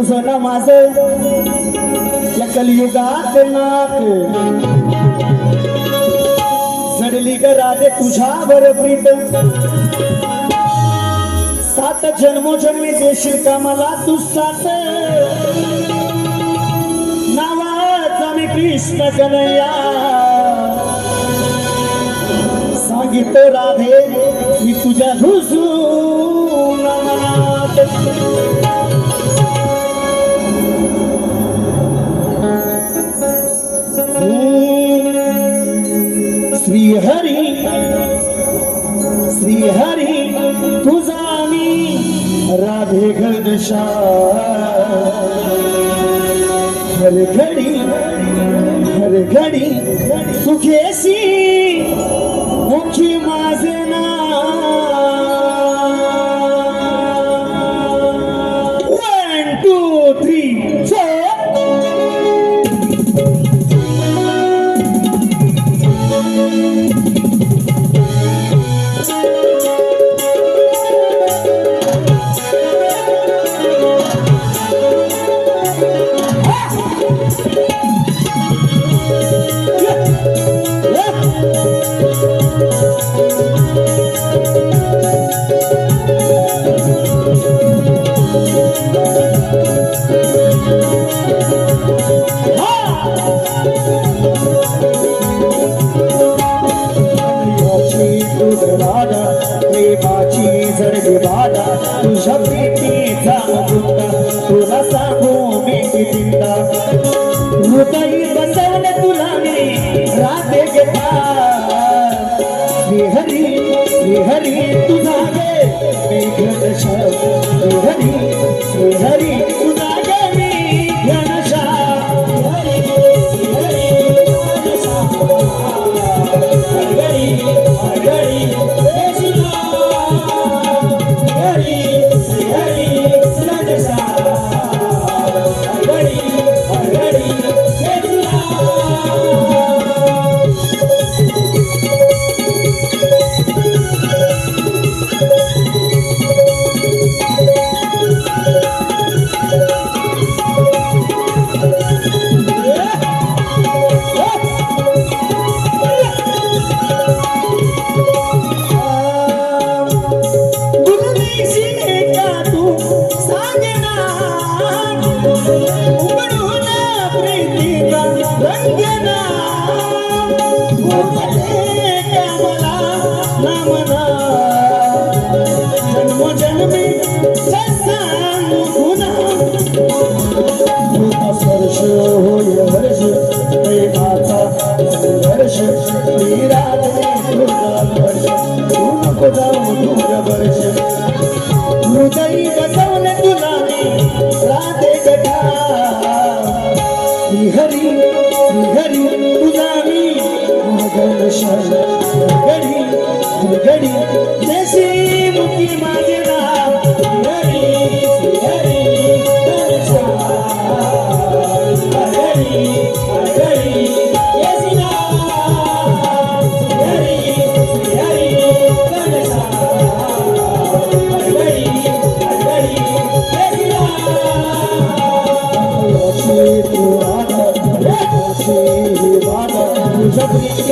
तुझं ना माझ. या कलियुगात नाक जडली ग राधे तुझ्यावर प्रीत. सात जन्मोजन्मी देशील का मला तू सात नावाचा मी कृष्ण कन्हैया सांगितो राधे मी तुझ्या हुजूर मनात श्री हरी श्री हरी तुझा मी राधे घनशा प्रेमाची जडली बाधा तुझ्या प्रीतीचा मुद्दा तुला सांगू मी कितींदा. हृदयी बसवले तुला मी राधे घेता. हरी श्रीहरी तुझा गे मी घनशा हरी श्रीहरी तुझा गे मी घनशा हरी हरी Mama. যদি